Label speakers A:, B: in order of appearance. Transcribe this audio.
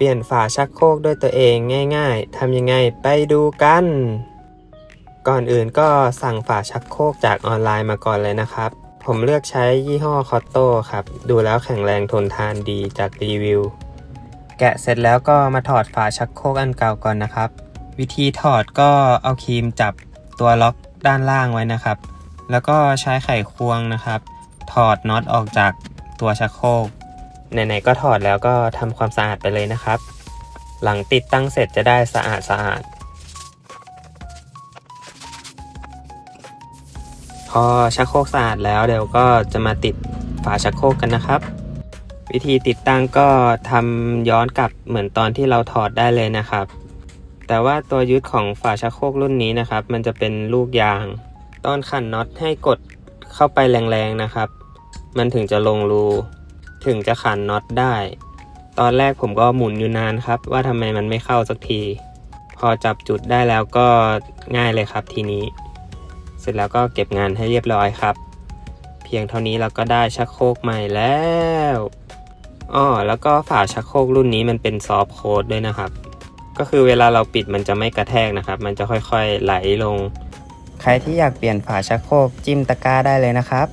A: เปลี่ยนฝาชักโครกด้วยตัวเองง่ายๆ ทำยังไงไปดูกัน ก่อนอื่นก็สั่งฝาชักโครกจากออนไลน์มาก่อนเลยนะครับ ผมเลือกใช้ยี่ห้อคอตโต้ครับ ดูแล้วแข็งแรงทนทานดีจากรีวิว แกะเสร็จแล้วก็มาถอดฝาชักโครกอันเก่าก่อนนะครับ วิธีถอดก็เอาครีมจับตัวล็อกด้านล่างไว้นะครับ แล้วก็ใช้ไขควงนะครับ ถอดน็อตออกจากตัวชักโครก ไหนๆก็ถอดแล้วก็ทำความสะอาดไปเลยนะครับ หลังติดตั้งเสร็จจะได้สะอาดสะอาด พอชักโครกสะอาดแล้วเดี๋ยวก็จะมาติดฝาชักโครกกันนะครับ วิธีติดตั้งก็ทำย้อนกลับเหมือนตอนที่เราถอดได้เลยนะครับ แต่ว่าตัวยึดของฝาชักโครกรุ่นนี้นะครับ มันจะเป็นลูกยาง ตอนขันน็อตให้กดเข้าไปแรงๆนะครับ มันถึงจะลงรู ถึงจะขันน็อตได้ ตอนแรกผมก็หมุนอยู่นานครับ ว่าทำไมมันไม่เข้าสักที พอจับจุดได้แล้วก็ง่ายเลยครับทีนี้ เสร็จแล้วก็เก็บงานให้เรียบร้อยครับ เพียงเท่านี้เราก็ได้ชักโครกใหม่แล้วอ้อแล้วก็ฝาชักโครกรุ่นนี้มันเป็นซอฟโค้ดด้วยนะครับ ก็คือเวลาเราปิดมันจะไม่กระแทกนะครับ มันจะค่อยๆไหลลง ใครที่อยากเปลี่ยนฝาชักโครกจิ้มตะกร้าได้เลยนะครับ